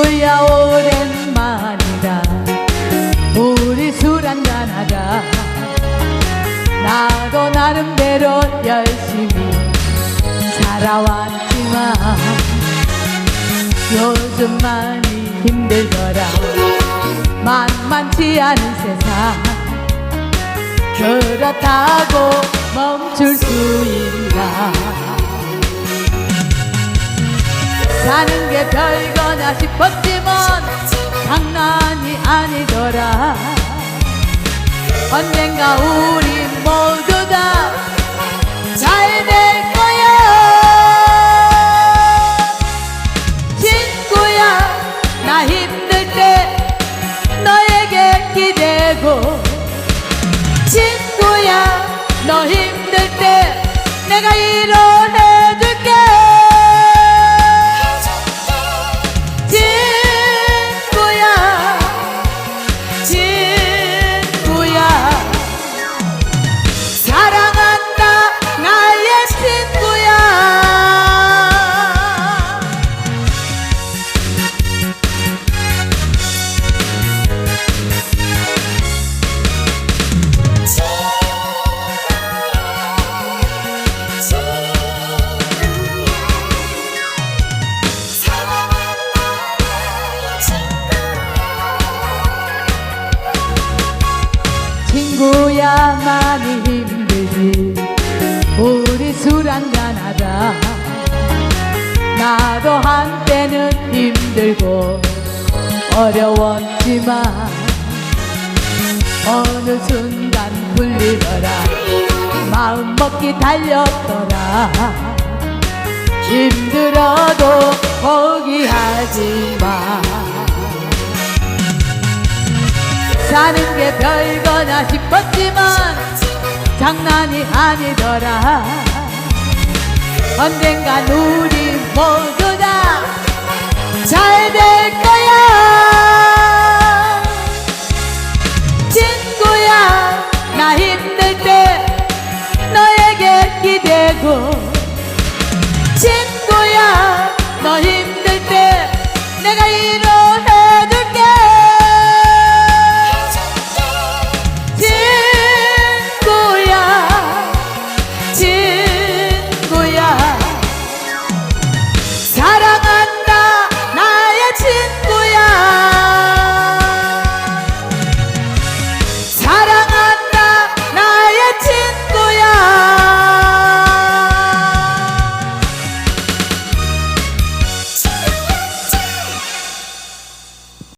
친구야 오랜만이다. 우리 술 한잔하자. 나도 나름대로 열심히 살아왔지만 요즘 많이 힘들더라. 만만치 않은 세상. 그렇다고 멈출 수 있나. 사는 게 별거 냐 싶었지만 장난이 아니더라. 언젠가 우리 모두 다 잘 될 거야. 친구야 나 힘들 때 너에게 기대고. 친구야 너 힘들 때 내가 친구야 많이 힘들지. 우리 술 한잔 하자. 나도 한때는 힘들고 어려웠지만 어느 순간 풀리더라. 마음 먹기 달렸더라. 힘들어도 포기하지 사는 게 별거나 싶었지만 장난이 아니더라. 언젠가 우리 모두 다 잘 될 거야. 친구야 나 힘들 때 너에게 기대고. 친구야 너 힘들 때 내가 이런